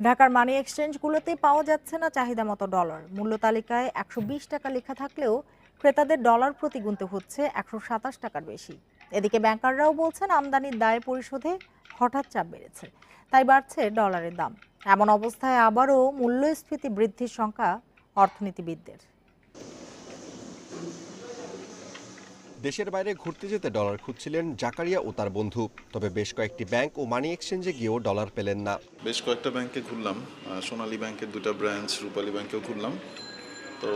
ঢাকার মানি এক্সচেঞ্জগুলোতে পাওয়া যাচ্ছে না চাহিদা মতো ডলার মূল্য তালিকায় একশো বিশ টাকা লেখা থাকলেও ক্রেতাদের ডলার প্রতি গুনতে হচ্ছে একশো সাতাশ টাকার বেশি। এদিকে ব্যাংকাররাও বলছেন আমদানির দায় পরিশোধে হঠাৎ চাপ বেড়েছে, তাই বাড়ছে ডলারের দাম। এমন অবস্থায় আবারও মূল্যস্ফীতি বৃদ্ধির সংখ্যা অর্থনীতিবিদদের। দেশের বাইরে ঘুরতে যেতে ডলার খুঁজছিলেন জাকারিয়া ও তার বন্ধু। তবে বেশ কয়েকটি ব্যাংক ও মানি এক্সচেঞ্জে গিয়েও ডলার পেলেন না। বেশ কয়েকটা ব্যাংকে ঘুরলাম। সোনালী ব্যাংকের দুটা ব্রাঞ্চ রূপালী ব্যাংকেও ঘুরলাম। তো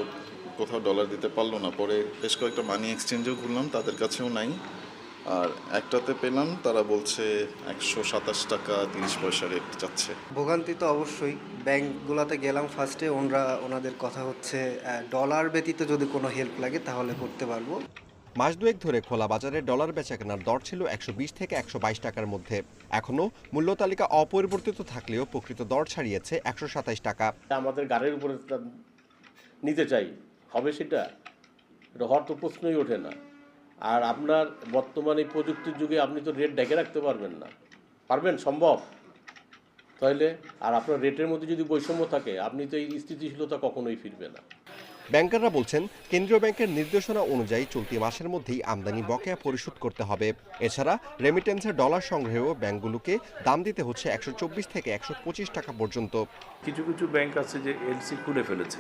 কোথাও ডলার দিতে পারল না। পরে বেশ কয়েকটা মানি এক্সচেঞ্জেও ঘুরলাম তাদের কাছেও নাই। আর একটাতে পেলাম তারা বলছে একশো সাতাশ টাকা তিরিশ পয়সা রেট যাচ্ছে ভোগান্তি তো অবশ্যই। ব্যাংকগুলোতে গেলাম ফার্স্টে ওনারা ওনাদের কথা হচ্ছে ডলার ব্যতীত যদি কোনো হেল্প লাগে তাহলে করতে পারব। মাস দুয়েক ধরে খোলা বাজারে ডলার বেচাকেনার দর ছিল একশো বিশ থেকে একশো বাইশ টাকার মধ্যে। এখনও মূল্য তালিকা অপরিবর্তিত থাকলেও প্রকৃত দর ছাড়িয়েছে একশো টাকা। আমাদের গাড়ির উপরে নিতে চাই। হবে সেটা? হওয়ার তো প্রশ্নই ওঠে না। আর আপনার বর্তমানে প্রযুক্তির যুগে আপনি তো রেট ডেকে রাখতে পারবেন না। পারবেন? সম্ভব? তাহলে আর আপনার রেটের মধ্যে যদি বৈষম্য থাকে, আপনি তো এই স্থিতিশীলতা কখনোই ফিরবে না। ব্যাংকাররা বলছেন, কেন্দ্রীয় ব্যাংকের নির্দেশনা অনুযায়ী চলতি মাসের মধ্যেই আমদানি বকেয়া পরিশোধ করতে হবে। এছাড়া রেমিটেন্সের ডলার সংগ্রহেও ব্যাংকগুলোকে দাম দিতে হচ্ছে একশো চব্বিশ থেকে একশো পঁচিশ টাকা পর্যন্ত। কিছু কিছু ব্যাংক আছে যে এলসি খুলে ফেলেছে।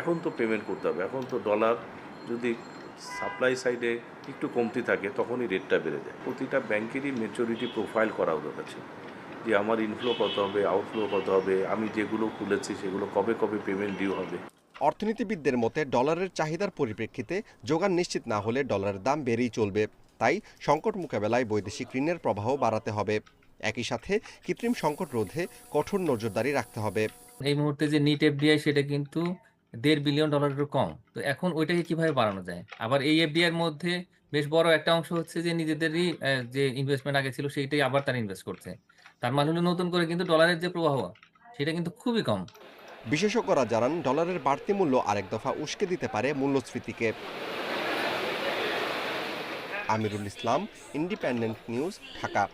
এখন তো পেমেন্ট করতে হবে। এখন তো ডলার যদি সাপ্লাই সাইডে একটু কমতি থাকে, তখনই রেটটা বেড়ে যায়। প্রতিটা ব্যাংকেরই মেচুরিটি প্রোফাইল করা ওদের কাছে যে আমার ইনফ্লো কত হবে আউটফ্লো কত হবে, আমি যেগুলো খুলেছি সেগুলো কবে কবে পেমেন্ট ডিউ হবে। অর্থনীতিবিদদের মতে, ডলারের চাহিদার পরিপ্রেক্ষিতে যোগান নিশ্চিত না হলে ডলারের দাম বেড়েই চলবে। তাই সংকট মোকাবেলায় বৈদেশিক ঋণের প্রবাহ বাড়াতে হবে। একই সাথে কৃত্রিম সংকট রোধে কঠোর নজরদারি রাখতে হবে। এই মুহূর্তে যে নিট এফডিআই, সেটা কিন্তু দেড় বিলিয়ন ডলারেরও কম। তো এখন ওইটাকে কীভাবে বাড়ানো যায়? আবার এই এফডিআই মধ্যে বেশ বড় একটা অংশ হচ্ছে যে নিজেদেরই যে ইনভেস্টমেন্ট আগে ছিল, সেইটাই আবার তারা ইনভেস্ট করছে। তার মানে হলো নতুন করে কিন্তু ডলারের যে প্রবাহ, সেটা কিন্তু খুবই কম। বিশেষজ্ঞরা জানান, ডলারের বাড়তি মূল্য আরেক দফা উস্কে দিতে পারে মূল্যস্ফীতিকে। Amirul Islam, independent news, Dhaka.